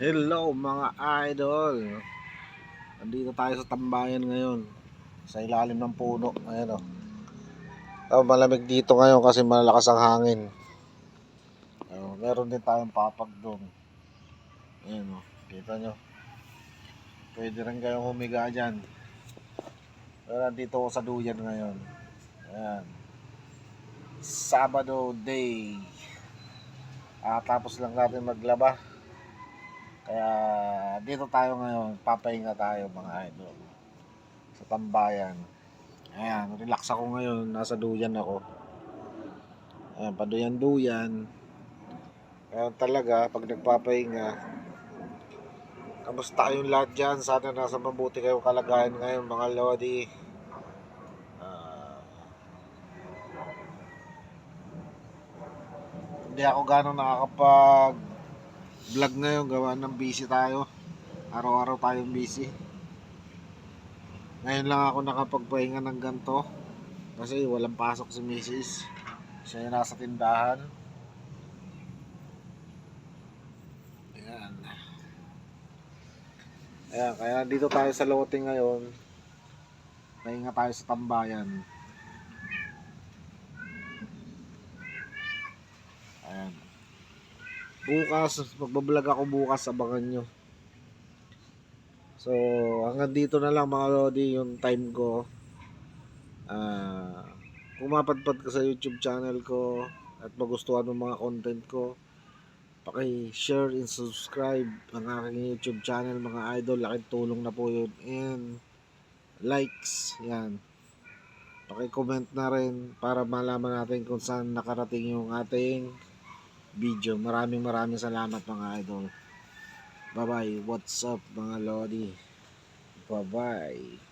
Hello mga idol. Nandito tayo sa tambayan ngayon. Sa ilalim ng puno. Ayan o oh, Malamig dito ngayon kasi malakas ang hangin. Oh, Meron din tayong papag doon. Ayan o Kita nyo? Pwede rin kayong humiga dyan. Pero nandito ako sa duyan ngayon. Ayan. Sabado day. Ah, tapos lang natin maglaba kaya dito tayo ngayon, papahinga tayo mga idol. Sa tambayan. Ayan, relax ako ngayon, nasa duyan ako. Ayan, paduyan-duyan. Kaya talaga, pag nagpapahinga, kamusta kayong lahat dyan? Sana nasa mabuti kayong kalagayan ngayon mga lodi. Ah, hindi ako gano'ng nakakapag vlog ngayon gawa ng busy tayo. Araw-araw tayong busy. Ngayon lang ako nakapagpahinga ng ganto kasi walang pasok si misis. Siya yung nasa tindahan. Ayan. Ayan kaya nandito tayo sa lote ngayon. Pahinga tayo sa tambayan bukas, magbablog ako bukas, abangan nyo. So, hanggang dito na lang mga Lodi, yung time ko. Ah, kung mapadpad ka sa YouTube channel ko at magustuhan ng mga content ko, paki-share and subscribe ang aking YouTube channel mga idol. Laking tulong na po yun. And likes, yan. Paki-comment na rin para malaman natin kung saan nakarating yung ating video. Maraming maraming salamat mga idol. Bye bye. What's up mga lodi? Bye bye.